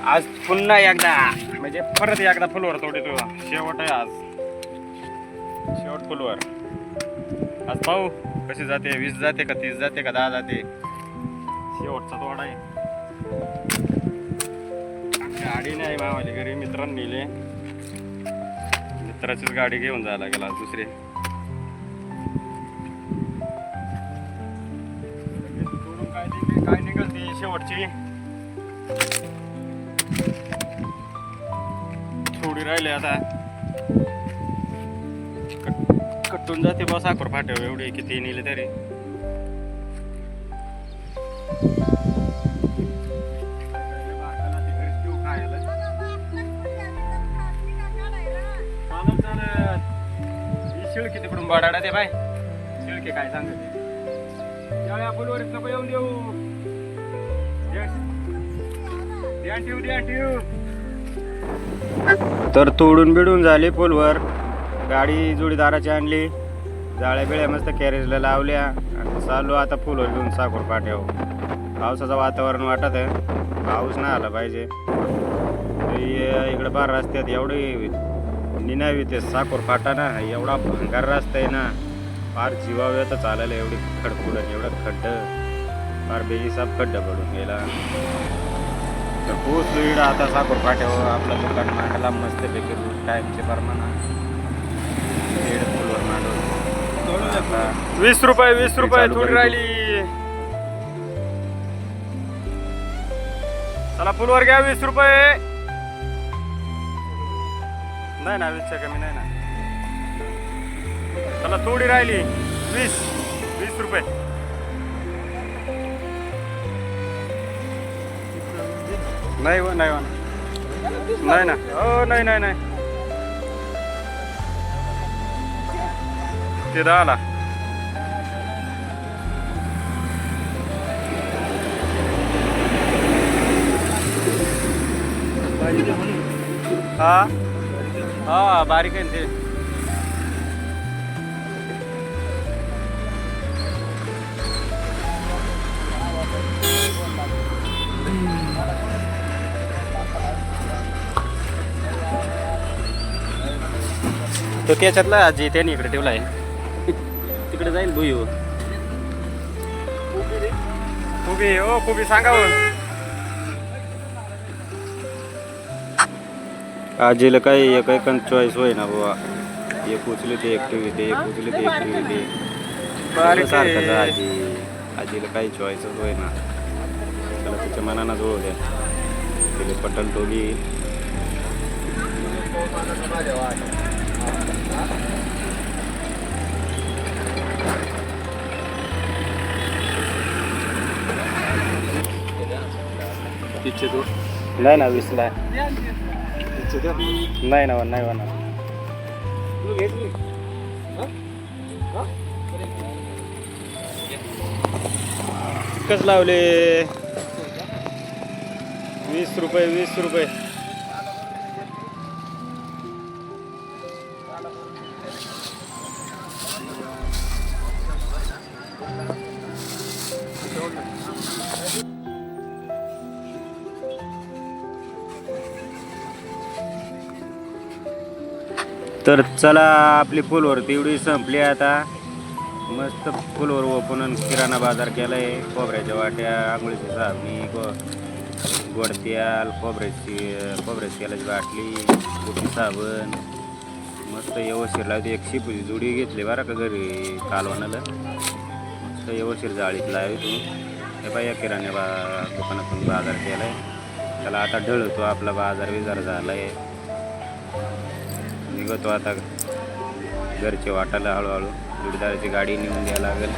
आज पुन्हा एकदा म्हणजे परत एकदा फुलवर तोडतो शेवट आहे आज. शेवट फुलवर. आज पाहू कशी जाते वीस जाते का तीस जाते का दहा जाते. शेवटचा तोडा आहे. गाडी नाही मावाली घरी मित्रांनी नेले. मित्राचीच गाडी घेऊन जायला गेला आज दुसरी. काय निघते काय निघल ती शेवटची? थोडी राहिले आता. कट- कट्टून जाते बा साखर फाट्यावर एवढे किती नेले तरी. चालेल चालेल ही शिळकी तिकडून बडाडा ते बाय. शिळके काय सांगते. या फुलवरीत नको येऊन देऊ. ध्यान ठेवू ध्यान ठेवू तर तोडून बिडून झाली पोलवर. गाडी जोडीदाराची आणली. जाळ्या बिळ्या मस्त कॅरेजला लावल्या. आणि चालू आता फुलवर घेऊन साखर पाट्यावर पावसाचं वातावरण वाटत आहे. पाऊस नाही आला पाहिजे. इकडं इकडे बार रस्त्यात एवढी निनावी ते साखर फाटा ना एवढा भंगार रस्ता आहे ना. फार जीवाव तर चालायला एवढी खडपुड एवढं खड्ड. फार बेहिसाब खड्ड पडून गेला. तर पोचलो इकडं आता साखर फाट्यावर आपलं दुकान मांडला मस्त पैकी टाईमचे प्रमाण दीड फुलवर मांडून. वीस रुपये वीस रुपये थोडी. राहिली. चला फुलवर घ्या वीस रुपये. नाही ना वीसच्या कमी नाही ना. चला थोडी राहिली. वीस वीस रुपये. नाही हो नाही हो नाही ना हो नाही नाही नाही ते दहाला हा हा बारीक आहे ते त्याच्यातला आजी त्याने इकडे ठेवला आहे. तिकडे जाईल भुई कुबी ओ कुबी सांगा हो. आजीला काही एक एक चॉईस होय ना बाबा एक उचली ते एक ठेवी ते एक उचली ते एक ठेवी ते सारखंच आहे. आजी. आजीला काही चॉईसच होय ना त्याला तिच्या मनानं जोड द्या. तिला पटल बी तिचे तो नाही ना वीसला तिचे तो नाही ना नाही होणार. कस लावले? वीस रुपये वीस रुपये. तर चला आपली फुलवर तेवढी संपली आता. मस्त फुलवर ओपन किराणा बाजार केलाय. खोबऱ्याच्या वाट्या आंघोळीची साबणी गो गोडत्याल खोबऱ्याची खोबऱ्याची तेलाची बाटली गोटी साबण. मस्त व्यवस्थित लावते. एक शिपूची जुडी घेतली बरं का घरी कालवणाला. असं व्यवस्थित जाळीत लावी तू. हे पाय या किराण्या बा दुकानातून बाजार केला आहे त्याला आता ढळतो आपला बाजार बिजार झालाय. निघतो आता घरचे वाटायला हळूहळू. जुडीदाराची गाडी नेऊन द्यायला लागेल.